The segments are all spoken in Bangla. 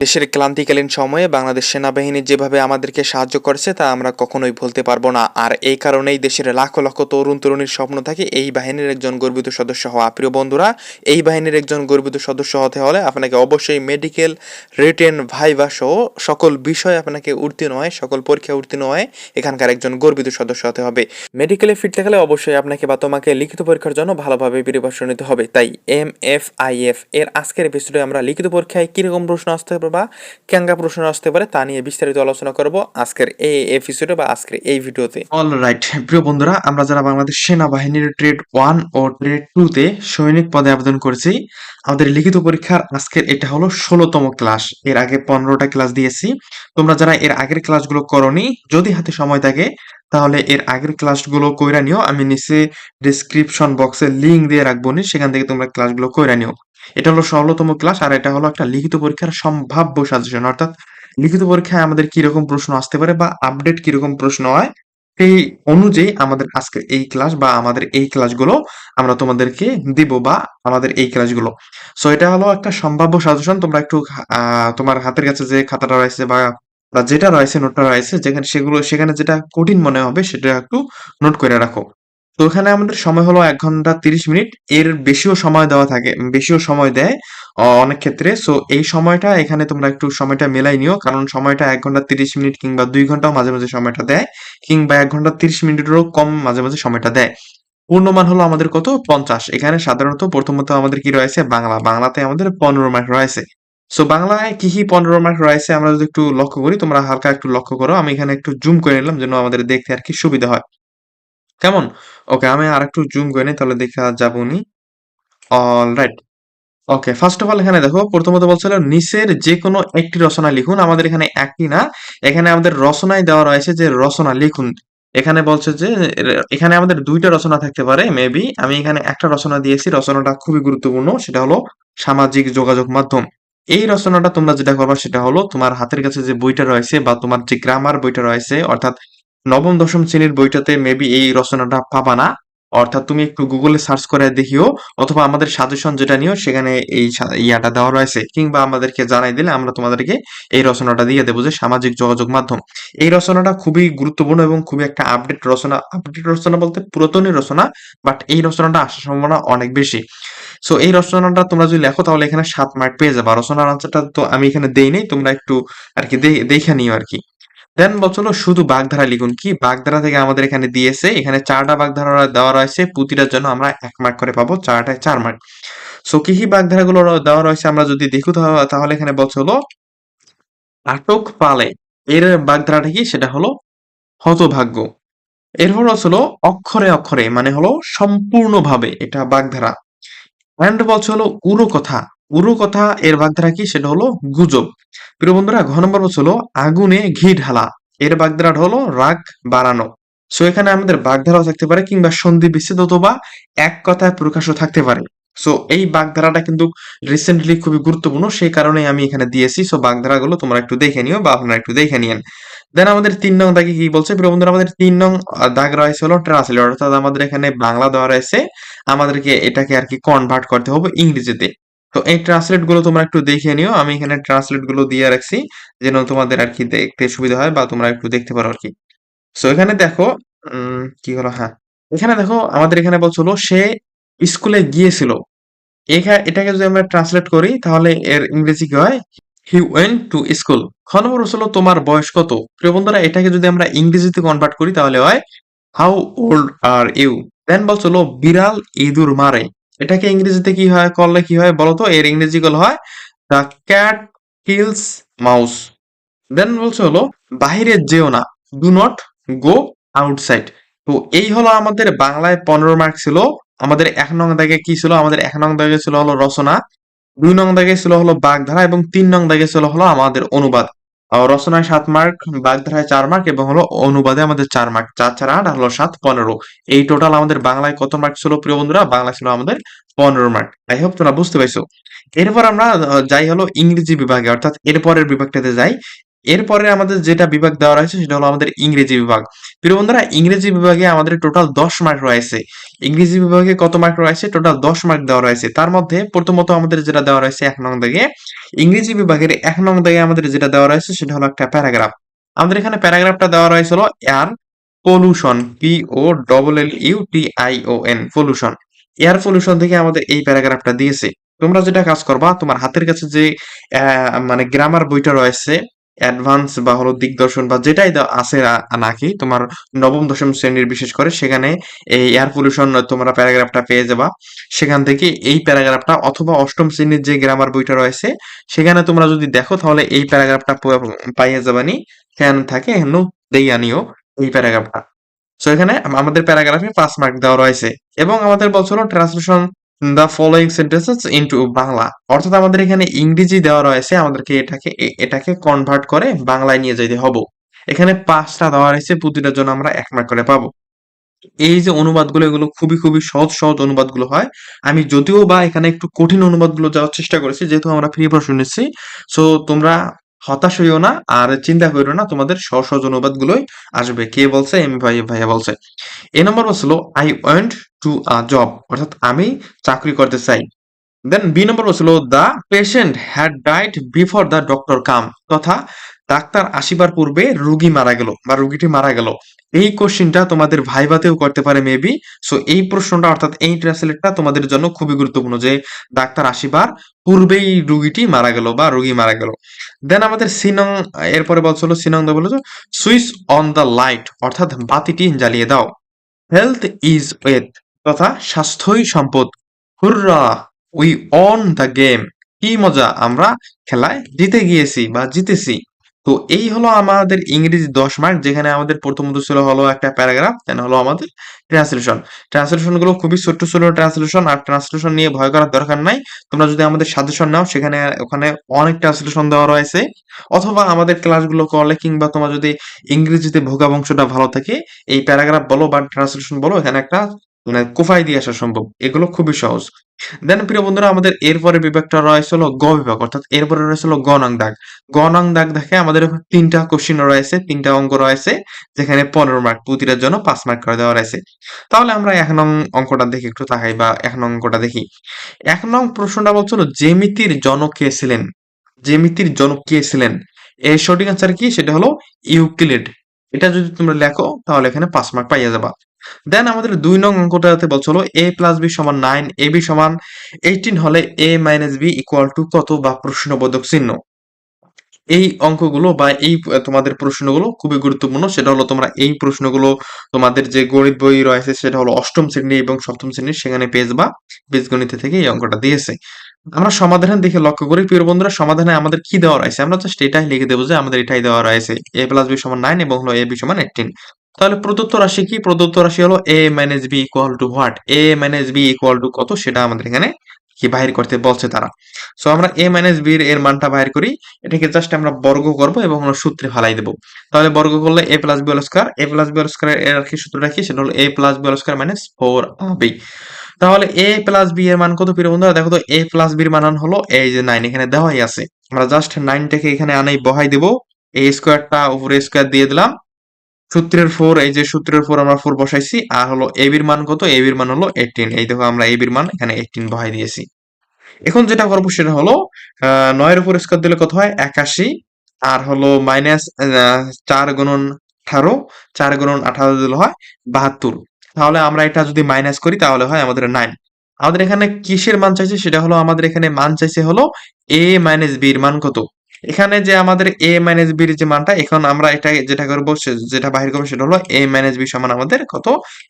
দেশের ক্লান্তিকালীন সময়ে বাংলাদেশ সেনাবাহিনী যেভাবে আমাদেরকে সাহায্য করেছে তা আমরা কখনোই ভুলতে পারব না। আর এই কারণেই দেশের লাখ লক্ষ তরুণ তরুণীর স্বপ্ন থাকে এই বাহিনীর একজন গর্বিত সদস্য হওয়া। প্রিয় বন্ধুরা, এই বাহিনীর একজন গর্বিত সদস্য হতে হলে আপনাকে অবশ্যই মেডিকেল রিটেন ভাইভা সহ সকল বিষয় আপনাকে উত্তীর্ণ হয়, সকল পরীক্ষা উত্তীর্ণ হয় এখানকার একজন গর্বিত সদস্য হতে হবে। মেডিকেলে ফিরতে গেলে অবশ্যই আপনাকে বা তোমাকে লিখিত পরীক্ষার জন্য ভালোভাবে প্রিপারেশন নিতে হবে। তাই এম এফ আই এফ এর আজকের এপিসোডে আমরা লিখিত পরীক্ষায় কীরকম প্রশ্ন আসতে বা ক্যাঙ্গা প্রশ্ন আসতে পারে তা নিয়ে বিস্তারিত আলোচনা করব আজকের এই এপিসোডে বা আজকের এই ভিডিওতে। অল রাইট প্রিয় বন্ধুরা, আমরা যারা বাংলাদেশ সেনাবাহিনীর ট্রেড ওয়ান ও ট্রেড টু তে সৈনিক পদে আবেদন করেছি, আমাদের লিখিত পরীক্ষার আজকের এটা হলো ষোলোতম ক্লাস এর আগে পনেরোটা ক্লাস দিয়েছি। তোমরা যারা এর আগের ক্লাসগুলো করনি, যদি হাতে সময় থাকে, তাহলে এর আগের ক্লাসগুলো কইরা নিও। আমি নিচে ডিসক্রিপশন বক্সে লিংক দিয়ে রাখব নি, সেখান থেকে তোমরা ক্লাসগুলো কইরা নিও। এটা হলো ষোলোতম ক্লাস আর এটা হলো একটা লিখিত পরীক্ষার সম্ভাব্য সাজেশন অর্থাৎ লিখিত পরীক্ষায় আমাদের কীরকম প্রশ্ন আসতে পারে বা আপডেট কীরকম প্রশ্ন হয়, সেই অনুযায়ী আমাদের আজকে এই ক্লাস বা আমাদের এই ক্লাসগুলো আমরা তোমাদেরকে দিব বা আমাদের এই ক্লাসগুলো সো এটা হলো একটা সম্ভাব্য সাজেশন তোমরা একটু তোমার হাতের কাছে যে খাতাটা রয়েছে বা যেটা রয়েছে নোটটা রয়েছে, যেখানে সেগুলো, সেখানে যেটা কঠিন মনে হবে সেটা একটু নোট করে রাখো। তো এখানে আমাদের সময় হলো এক ঘণ্টা তিরিশ মিনিট। এর বেশিও সময় দেওয়া থাকে, বেশিও সময় দেয় অনেক ক্ষেত্রে। সো এই সময়টা এখানে তোমরা একটু সময়টা মেলাই নিও, কারণ সময়টা এক ঘণ্টা তিরিশ মিনিট কিংবা দুই ঘন্টাও মাঝে মাঝে সময়টা দেয়, কিংবা এক ঘণ্টা তিরিশ মিনিটেরও কম মাঝে মাঝে সময়টা দেয়। পূর্ণমান হলো আমাদের কত? পঞ্চাশ। এখানে সাধারণত প্রথমত আমাদের কি রয়েছে? বাংলা। বাংলাতে আমাদের পনেরো মার্ক রয়েছে। সো বাংলায় কি কি পনেরো মার্ক রয়েছে আমরা যদি একটু লক্ষ্য করি, তোমরা হালকা একটু লক্ষ্য করো। আমি এখানে একটু জুম করে নিলাম যেন আমাদের দেখতে আর কি সুবিধা হয়। কেমন? ওকে আমি আর একটু জুম করে নিই, তাহলে দেখা যাবনি all right okay first of all এখানে দেখো, প্রথমত বলছিল নিচের যে কোনো একটি রচনা লিখুন, আমাদের এখানে একটি না। এখানে আমাদের রচনায় দেওয়া রয়েছে যে রচনা, লিখুন। এখানে বলছে যে, এখানে আমাদের দুইটা রচনা থাকতে পারে মেবি আমি এখানে একটা রচনা দিয়েছি, রচনাটা খুবই গুরুত্বপূর্ণ, সেটা হলো সামাজিক যোগাযোগ মাধ্যম। এই রচনাটা তোমরা যেটা করবা, সেটা হলো তোমার হাতের কাছে যে বইটা রয়েছে বা তোমার যে গ্রামার বইটা রয়েছে, অর্থাৎ নবম, দশম শ্রেণির বইটাতে মেবি এই রচনাটা পাবা না। অর্থাৎ তুমি একটু গুগলে সার্চ করে দেখিও, অথবা আমাদের সাজেশন যেটা নিও, সেখানে এই ইয়াটা দেওয়া রয়েছে। কিংবা আমাদেরকে জানাই দিলে আমরা তোমাদেরকে এই রচনাটা দিয়ে দেবো যে সামাজিক যোগাযোগ মাধ্যম। এই রচনাটা খুবই গুরুত্বপূর্ণ এবং খুবই একটা আপডেট রচনা আপডেট রচনা বলতে পুরাতনই রচনা বাট এই রচনাটা আসার সম্ভাবনা অনেক বেশি। সো এই রচনাটা তোমরা যদি লেখো, তাহলে এখানে সাত মার্ক পেয়ে যাবে। রচনার আনসারটা তো আমি এখানে দেই নাই, তোমরা একটু আর কি দেখে নিও আর কি। দেন বলছিল শুধু বাগধারা লিখুন। কি? বাগধারা থেকে আমাদের এখানে দিয়েছে। এখানে চারটা বাগধারা দেওয়া রয়েছে। প্রতিটার জন্য আমরা এক মার্ক করে পাবো। চারটায় চার মার্ক সো কি কি বাগধারা গুলো দেওয়া রয়েছে আমরা যদি দেখি তাহ- তাহলে এখানে বলছিল আটক পালে। এর বাগধারাটা কি? সেটা হলো হতভাগ্য। এর হলো হলো অক্ষরে অক্ষরে মানে হলো সম্পূর্ণভাবে এটা বাগধারা। অ্যান্ড বলছে হলো উড়ো কথা উড়ো কথা এর বাগধারা কি? সেটা হলো গুজব। প্রিয় বন্ধুরা, ঘ নম্বর বলছে হলো, আগুনে ঘি ঢালা। এর বাগধারাটা হলো রাগ বাড়ানো। সো এখানে আমাদের বাগধারাও থাকতে পারে কিংবা সন্ধি বিচ্ছেদ অথবা এক কথায় প্রকাশও থাকতে পারে। সো এই বাগধারাটা কিন্তু রিসেন্টলি খুবই গুরুত্বপূর্ণ, সেই কারণে আমি এখানে দিয়েছি। সো বাগধারাগুলো তোমরা একটু দেখে নিও বা আপনারা একটু দেখে নিয়েন। দেন আমাদের তিন নং দাগে কি বলছে? প্রিয় বন্ধুরা, আমাদের তিন নং দাগ রয়েছে হলো ট্রান্সলেট অর্থাৎ আমাদের এখানে বাংলা দেওয়া রয়েছে। আমাদেরকে এটাকে আর কি কনভার্ট করতে হবে ইংরেজিতে। তো এই ট্রান্সলেটগুলো তোমরা একটু দেখে নিও। আমি এখানে ট্রান্সলেটগুলো দিয়ে রাখছি, যেন তোমাদের আর কি দেখতে সুবিধা হয় বা তোমরা একটু দেখতে পারো আর কি। সো এখানে দেখো কি হলো? হ্যাঁ। এখানে দেখো, আমাদের এখানে বলছিল সে স্কুলে গিয়েছিল। এটাকে যদি আমরা ট্রান্সলেট করি, তাহলে এর ইংরেজি কি হয়? হি ওয়েন্ট টু স্কুল খ নম্বর হলো তোমার বয়স কত? প্রিয় বন্ধুরা, এটাকে যদি আমরা ইংরেজিতে কনভার্ট করি, তাহলে হয় how old are you then বলছিল বিড়াল ইঁদুর মারে। এটাকে ইংরেজিতে কি হয়? করলে কি হয় বলতো? এর ইংরেজি গুলো হয় the cat kills mouse. Then বলছে হলো, বাহিরে যেও না। Do not go outside. তো এই হলো আমাদের বাংলায় পনেরো মার্ক ছিল। আমাদের এক নং দাগে কি ছিল? আমাদের এক নং দাগে ছিল হলো রচনা। দুই নং দাগে ছিল হলো বাগধারা এবং তিন নং দাগে ছিল হলো আমাদের অনুবাদ। রচনায় সাত মার্ক, বাগধারায় চার মার্ক এবং হলো অনুবাদে আমাদের চার মার্ক। চার চার আট হলো সাত, পনেরো। এই টোটাল আমাদের বাংলায় কত মার্ক ছিল প্রিয় বন্ধুরা? বাংলা ছিল আমাদের পনেরো মার্ক। আই হোপ তোমরা বুঝতে পারছ। এরপর আমরা যাই হলো ইংরেজি বিভাগে, অর্থাৎ এরপরের বিভাগটাতে যাই। এরপরে আমাদের যেটা বিভাগ দেওয়া রয়েছে, সেটা হলো আমাদের ইংরেজি বিভাগ। প্রিয় বন্ধুরা, ইংরেজি বিভাগে আমাদের টোটাল দশ মার্ক রয়েছে। ইংরেজি বিভাগে কত মার্ক রয়েছে? টোটাল দশ মার্ক দেওয়া রয়েছে। তার মধ্যে প্রথমত আমাদের যেটা দেওয়া রয়েছে এক নং দাগে, ইংরেজি বিভাগের এক নং দাগে আমাদের যেটা দেওয়া রয়েছে, সেটা হলো একটা প্যারাগ্রাফ। আমাদের এখানে প্যারাগ্রাফটা দেওয়া রয়েছে হলো air pollution, P O double L U T I O N, pollution. Air pollution থেকে আমাদের এই প্যারাগ্রাফটা দিয়েছে। তোমরা যেটা কাজ করবা, তোমার হাতের কাছে যে মানে গ্রামার বইটা রয়েছে অ্যাডভান্স বা হলো দিগদর্শন বা যেটাই আছে নাকি তোমার নবম, দশম শ্রেণির বিশেষ করে সেখানে এই এয়ার পলিউশন তোমরা প্যারাগ্রাফটা পেয়ে যাবা। সেখান থেকে এই প্যারাগ্রাফটা অথবা অষ্টম শ্রেণির যে গ্রামার বইটা রয়েছে, সেখানে তোমরা যদি দেখো, তাহলে এই প্যারাগ্রাফটা পাইয়ে যাবানি। সেখানে থাকে হেন, দেইয়া নিও এই প্যারাগ্রাফটা সো এখানে আমাদের প্যারাগ্রাফে পাঁচ মার্ক দেওয়া রয়েছে। এবং আমাদের বলছিল translation the following sentences into Bangla. অর্থাৎ আমাদের এখানে ইংরেজি দেওয়া রয়েছে, আমাদেরকে এটাকে এটাকে কনভার্ট করে বাংলায় নিয়ে যেতে হবে। এখানে পাঁচটা দেওয়া রয়েছে, প্রতিটার জন্য আমরা এক মার্ক করে পাবো। এই যে অনুবাদগুলো, এগুলো খুবই খুবই সহজ সহজ অনুবাদগুলো হয়। আমি যদিও বা এখানে একটু কঠিন অনুবাদগুলো যাওয়ার চেষ্টা করেছি, যেহেতু আমরা ফ্রি ভার্সন নিচ্ছি। সো তোমরা হতাশ হইও না আর চিন্তা করিও না, তোমাদের সহজ অনুবাদ গুলোই আসবে। কে বলছে? এম ভাই ভাইয়া বলছে। এ নম্বর বলছিল I went to a job অর্থাৎ আমি চাকরি করতে চাই। দেন বি নম্বর বলছিল the patient had died before the doctor come তথা ডাক্তার আসিবার পূর্বে রুগী মারা গেল বা রুগীটি মারা গেল। এই কোশ্চিনটা তোমাদের ভাইভাতেও করতে পারে মেবি সো এই প্রশ্নটা অর্থাৎ এই ট্রান্সলেটটা তোমাদের জন্য খুবই গুরুত্বপূর্ণ যে ডাক্তার আসিবার পূর্বেই রুগীটি মারা গেল বা রুগী মারা গেল। দেন আমাদের সিনং, এরপরে বলছিল সিনং দা বলেছে সুইচ অন দ্য লাইট অর্থাৎ বাতিটি জ্বালিয়ে দাও। হেলথ ইজ ওয়েথ তথা স্বাস্থ্যই সম্পদ hurrah we won the game কি মজা, আমরা খেলায় জিতে গিয়েছি বা জিতেছি। তো এই হলো আমাদের ইংরেজি দশ মার্ক যেখানে আমাদের প্রথমত ছিল হলো একটা প্যারাগ্রাফ দেন হলো আমাদের ট্রান্সলেশন ট্রান্সলেশনগুলো খুবই ছোট্ট ছোট ট্রান্সলেশন আর ট্রান্সলেশন নিয়ে ভয় করার দরকার নাই। তোমরা যদি আমাদের সাজেশন নাও, সেখানে ওখানে অনেক ট্রান্সলেশন দেওয়া রয়েছে। অথবা আমাদের ক্লাসগুলো করলে কিংবা তোমার যদি ইংরেজিতে ভোগা বংশটা ভালো থাকে, এই প্যারাগ্রাফ বলো বা ট্রান্সলেশন বলো, এখানে একটা মানে কোফাই দিয়ে আসা সম্ভব। এগুলো খুবই সহজ। দেন প্রিয় বন্ধুরা, আমাদের এরপরে বিভাগটা রয়েছে হলো গ বিভাগ, অর্থাৎ এরপরে রয়েছে হলো গ নং দাগ। গ নং দাগ দেখে আমাদের তিনটা কোশ্চিন রয়েছে, তিনটা অঙ্ক রয়েছে, যেখানে পনেরো মার্ক প্রতিটার জন্য পাঁচ মার্ক করে দেওয়া রয়েছে। তাহলে আমরা এক নং অঙ্কটা দেখি, একটু তাকাই বা এক নং অঙ্কটা দেখি। এক নং প্রশ্নটা বলছিল জ্যামিতির জনক কে ছিলেন? জ্যামিতির জনক কে ছিলেন? এর সঠিক আনসার কি? সেটা হলো ইউক্লিড। এটা যদি তোমরা লেখো, তাহলে এখানে পাঁচ মার্ক পাইয়া যাবা। দেন আমাদের দুই নং অঙ্কটাতে বলছিল এ প্লাস বি সমান নাইন এ বি সমান এইটিন হলে A minus B equal to কত বা প্রশ্নবোধক চিহ্ন? এই অঙ্কগুলো বা এই তোমাদের প্রশ্নগুলো খুবই গুরুত্বপূর্ণ। সেটা হলো তোমরা এই প্রশ্নগুলো তোমাদের যে গণিত বই রয়েছে, সেটা হলো অষ্টম শ্রেণি এবং সপ্তম শ্রেণির সেখানে পেজ বা বীজগণিত থেকে এই অঙ্কটা দিয়েছে। আমরা সমাধান দেখে লক্ষ্য করি, প্রিয় বন্ধুরা, সমাধানে আমাদের কি দেওয়া রয়েছে? আমরা জাস্ট এটাই লিখে দেবো যে আমাদের এটাই দেওয়া রয়েছে। এ প্লাস বি সমান নাইন এবং হলো এ বি সমান এইটিন তাহলে প্রদত্ত রাশি কি? প্রদত্ত রাশি হলো A minus B equal to what A minus B equal to কত? সেটা আমাদের এখানে কি বাহির করতে বলছে তারা। সো আমরা এ মাইনাস বি এর মানটা বাহির করি। এটাকে জাস্ট আমরা বর্গ করব এবং আমরা সূত্রে ফালাই দেবো। তাহলে বর্গ করলে A plus B square A plus B square এর কি সূত্রটা কি? সেটা হলো A plus B square minus four B তাহলে এ প্লাস বি এর মান কত প্রিয় বন্ধুরা? দেখো তো এ প্লাস বির মান হলো এই যে নাইন এখানে দেওয়াই আছে। আমরা জাস্ট নাইনটাকে এখানে আনাই বহাই দেব। এই স্কোয়ারটা উপরে স্কোয়ার দিয়ে দিলাম। সূত্রের ফোর এই যে সূত্রের ফোর আমরা ফোর বসাইছি। আর হলো এ বির মান কত? এ বির মান হলো এইটিন এই দেখো, আমরা এ বির মান এখানে এইটিন বহাই দিয়েছি। এখন যেটা করব সেটা হলো নয়ের উপর স্কোয়ার দিলে কত হয়? একাশি। আর হলো মাইনাস চার গুণন আঠারো। চার গুণন আঠারো দিলে হয় বাহাত্তর। তাহলে আমরা এটা যদি মাইনাস করি, তাহলে হয় আমাদের নাইন আমাদের এখানে কিসের মান চাইছে? সেটা হলো আমাদের এখানে মান চাইছে হলো এ মাইনাস বি এর মান কত? এখানে যে আমাদের এ মাইনাস বির যে মানটা, এখন আমরা এটা যেটা করব যেটা বাহির করব, সেটা হলো এ মাইনাস বি সমান আমাদের কত?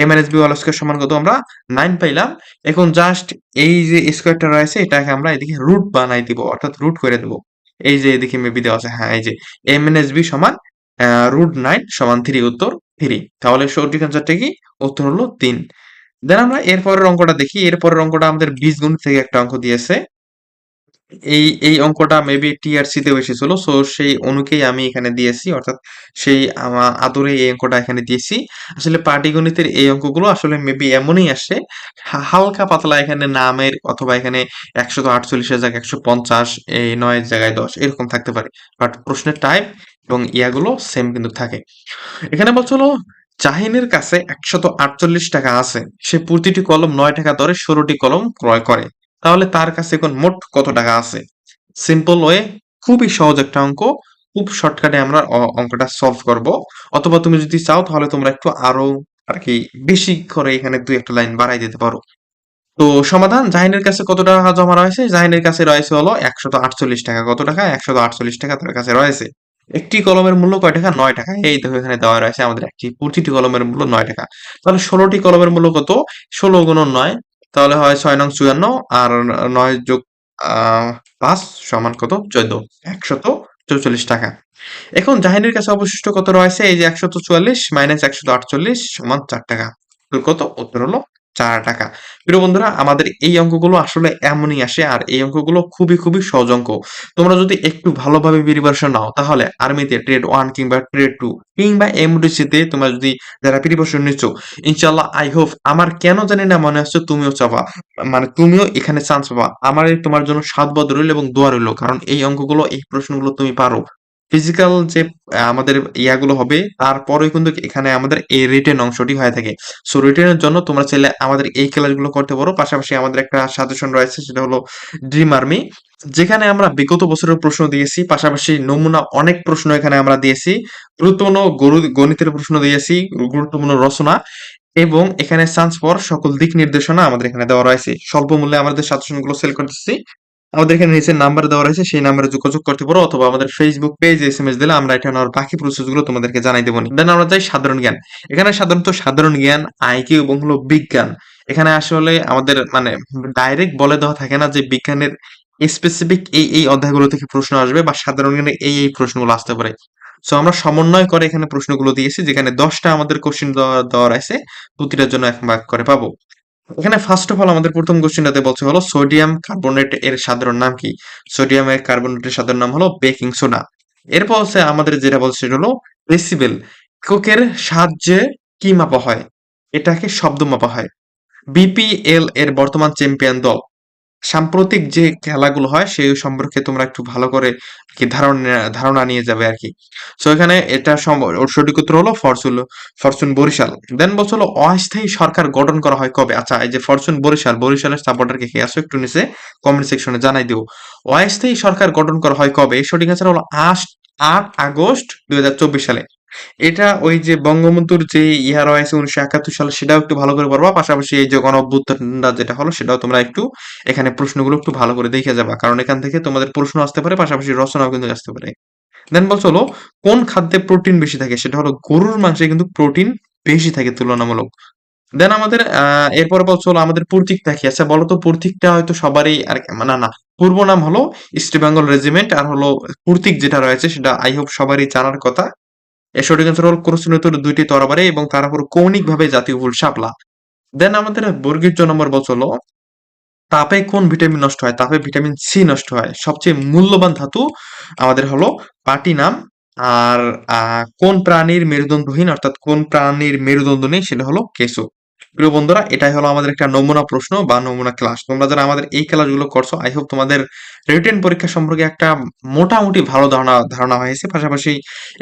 A minus B whole square সমান কত? আমরা নাইন পাইলাম। এখন জাস্ট এই যে স্কোয়ারটা রয়েছে, এটাকে আমরা এদিকে রুট বানাই দিব, অর্থাৎ রুট করে দেবো। এই যে এদিকে মেবি দেওয়া আছে হ্যাঁ এই যে এ মাইনাস বি সমান রুট নাইন সমান থ্রি উত্তর। থ্রি। তাহলে সঠিক আনসারটা কি? উত্তর হলো তিন। দেন আমরা এরপরের অঙ্কটা দেখি। এরপরের অঙ্কটা আমাদের বীজগণিত থেকে একটা অঙ্ক দিয়েছে। এই এই অঙ্কটা মেবি টিআরসি তে এসেছিল। সো সেই অনুকেই আমি এখানে দিয়েছি। অর্থাৎ সেই আমার আদরে এই অঙ্কটা এখানে দিয়েছি। আসলে পাটিগণিতের এই অঙ্কগুলো আসলে মেবি এমনই আসে। হালকা পাতলা এখানে নামের অথবা এখানে একশো আটচল্লিশের জায়গায় একশো পঞ্চাশ, এই নয়ের জায়গায় দশ, এরকম থাকতে পারে। বাট প্রশ্নের টাইপ এবং ইয়াগুলো সেম কিন্তু থাকে। এখানে বলছিল জাহিনের কাছে একশত আটচল্লিশ টাকা আছে। সে প্রতিটি কলম নয় টাকা দরে ষোলোটি কলম ক্রয় করে। তাহলে তার কাছে এখন মোট কত টাকা আছে? সিম্পল ওয়ে খুবই সহজ একটা অঙ্ক। খুব শর্টকাটে আমরা অঙ্কটা সলভ করব। অথবা তুমি যদি চাও, তাহলে তোমরা একটু আরও আর কি বেশি করে এখানে দুই একটা লাইন বাড়াই দিতে পারো। তো সমাধান, জাহিনের কাছে কত টাকা জমা রয়েছে? জাহিনের কাছে রয়েছে হলো একশত আটচল্লিশ টাকা। কত টাকা? একশত আটচল্লিশ টাকা তার কাছে রয়েছে। একটি কলমের মূল্য কয় টাকা? নয় টাকা। এই দেখো, এখানে দেওয়া রয়েছে আমাদের একটি প্রতিটি কলমের মূল্য নয় টাকা। তাহলে ষোলোটি কলমের মূল্য কত? ষোলো গুণ নয়, তাহলে হয় ছয় নং চুয়ান্ন, আর নয় যোগ পাঁচ সমান কত? চোদ্দ। একশত চৌচল্লিশ টাকা। এখন জাহিনের কাছে অবশিষ্ট কত রয়েছে? এই যে একশত চুয়াল্লিশ, মাইনাস একশত আটচল্লিশ সমান চার টাকা। কত? উত্তর হলো চার টাকা। প্রিয় বন্ধুরা, আমাদের এই অঙ্কগুলো আসলে এমনই আসে আর এই অঙ্কগুলো খুবই খুবই সহজ অঙ্ক। তোমরা যদি একটু ভালোভাবে প্রিপারেশন নাও, তাহলে আর্মিতে ট্রেড ওয়ান কিংবা ট্রেড টু কিংবা এমডিসিতে তোমরা যদি যারা প্রিপারেশন নিচ্ছ ইনশাল্লাহ আই হোপ আমার কেন জানি না মনে হচ্ছে তুমিও চাবা। মানে তুমিও এখানে চান্স পাবা। আমার তোমার জন্য সাধবদ্ধ রইল এবং দোয়া রইল, কারণ এই অঙ্কগুলো, এই প্রশ্নগুলো তুমি পারো। ফিজিক্যাল যে আমাদের ইয়াগুলো হবে, তারপরেও কিন্তু এখানে আমাদের এই রিটেন অংশটি হয়ে থাকে। সো রিটেনের জন্য তোমরা চাইলে আমাদের এই ক্লাসগুলো করতে পারো। পাশাপাশি আমাদের একটা সাজেশন রয়েছে, সেটা হলো ড্রিম আর্মি যেখানে আমরা বিগত বছরের প্রশ্ন দিয়েছি, পাশাপাশি নমুনা অনেক প্রশ্ন এখানে আমরা দিয়েছি। গুরুত্বপূর্ণ গরু- গণিতের প্রশ্ন দিয়েছি, গুরুত্বপূর্ণ রচনা এবং এখানে সান্স ফর সকল দিক নির্দেশনা আমাদের এখানে দেওয়া রয়েছে। স্বল্প মূল্যে আমাদের সাজেশনগুলো সেল করতেছি। আমাদের এখানে নিচে নাম্বার দেওয়া রয়েছে, সেই নাম্বারে যোগাযোগ করতে পারো অথবা আমাদের Facebook page S M S দিলে আমরা এটা আর বাকি প্রসেসগুলো তোমাদেরকে জানাই দেবো দেন আমরা যাই সাধারণ জ্ঞান। এখানে সাধারণত সাধারণ জ্ঞান আইকিউ এবং হলো বিজ্ঞান। এখানে আসলে আমাদের মানে ডাইরেক্ট বলে দেওয়া থাকে না যে বিজ্ঞানের স্পেসিফিক এই এই অধ্যায়গুলো থেকে প্রশ্ন আসবে বা সাধারণ জ্ঞানে এই এই প্রশ্নগুলো আসতে পারে। সো আমরা সমন্বয় করে এখানে প্রশ্নগুলো দিয়েছি, যেখানে দশটা আমাদের কোশ্চেন দেওয়া দেওয়া রয়েছে, প্রতিটার জন্য এক ভাগ করে পাবো। এখানে ফার্স্ট অফ অল আমাদের প্রথম কোশ্চেনটাতে বলছে হলো সোডিয়াম কার্বনেট এর সাধারণ নাম কি? সোডিয়াম এর কার্বনেটের সাধারণ নাম হলো বেকিং সোডা এরপর হচ্ছে আমাদের যেটা বলছে সেটা হলো ডেসিবেল কোকের সাহায্যে কি মাপা হয়? এটাকে শব্দ মাপা হয়। বিপিএল এর বর্তমান চ্যাম্পিয়ন দল। সাম্প্রতিক যে খেলাগুলো হয়, সেই সম্পর্কে তোমরা একটু ভালো করে কি ধারণা ধারণা নিয়ে যাবে আর কি। সো এখানে এটা সঠিক উত্তর হলো ফরচুন ফরচুন বরিশাল। দেন বলছিল অস্থায়ী সরকার গঠন করা হয় কবে? আচ্ছা এই যে ফরচুন বরিশাল, বরিশালের সাপোর্টারকে কে আসো একটু নিচে কমেন্ট সেকশনে জানাই দিও। অস্থায়ী সরকার গঠন করা হয় কবে? সঠিক অ্যান্সার হলো আট আট আগস্ট দুই হাজার চব্বিশ সালে। এটা ওই যে বঙ্গবন্ধুর যে ইহা রয়েছে উনিশশো একাত্তর সালে, সেটাও একটু ভালো করে পড়বা। পাশাপাশি এই যে গণ অভ্যুত্থানটা যেটা হলো, সেটাও তোমরা একটু এখানে প্রশ্নগুলো একটু ভালো করে দেখে যাবা। কারণ এখান থেকে তোমাদের প্রশ্ন আসতে পারে, পাশাপাশি রচনাও কিন্তু আসতে পারে। দেন বলছো হলো, কোন খাদ্যে প্রোটিন বেশি থাকে? সেটা হলো গরুর মাংসে কিন্তু প্রোটিন বেশি থাকে তুলনামূলক। দেন আমাদের, আহ, এরপরে বলছো হলো আমাদের প্রতীকটা কি? আচ্ছা বলো তো প্রতীকটা হয়তো সবারই আর না না। পূর্ব নাম হলো ইস্ট বেঙ্গল রেজিমেন্ট, আর হলো প্রতীক যেটা রয়েছে সেটা আই হোপ সবারই জানার কথা। এর সঠিক অ্যান্সার হল দুইটি তরবারি এবং তার উপর কৌণিক ভাবে জাতীয় ফুল শাপলা। দেন আমাদের বর্গীর জন্য নম্বর বছর তাপে কোন ভিটামিন নষ্ট হয়? তাপে ভিটামিন সি নষ্ট হয়। সবচেয়ে মূল্যবান ধাতু আমাদের হলো পাটি নাম আর কোন প্রাণীর মেরুদণ্ডহীন অর্থাৎ কোন প্রাণীর মেরুদণ্ড নেই সেটা হলো কেঁচো। প্রিয় বন্ধুরা, এটাই হলো আমাদের একটা নমুনা প্রশ্ন বা নমুনা ক্লাস তোমরা যারা আমাদের এই ক্লাসগুলো করছ আই হোপ তোমাদের রিটেন পরীক্ষা সম্পর্কে একটা মোটামুটি ভালো ধারণা ধারণা হয়েছে। পাশাপাশি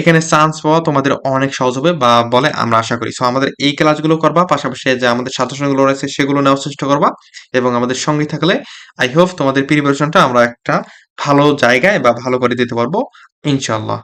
এখানে চান্স পাওয়া তোমাদের অনেক সহজ হবে বা বলে আমরা আশা করি। সো আমাদের এই ক্লাসগুলো করবা, পাশাপাশি যে আমাদের সাজেশনগুলো রয়েছে, সেগুলো নেওয়ার চেষ্টা করবা এবং আমাদের সঙ্গে থাকলে আই হোপ তোমাদের প্রিপারেশনটা আমরা একটা ভালো জায়গায় বা ভালো করে দিতে পারব ইনশাল্লাহ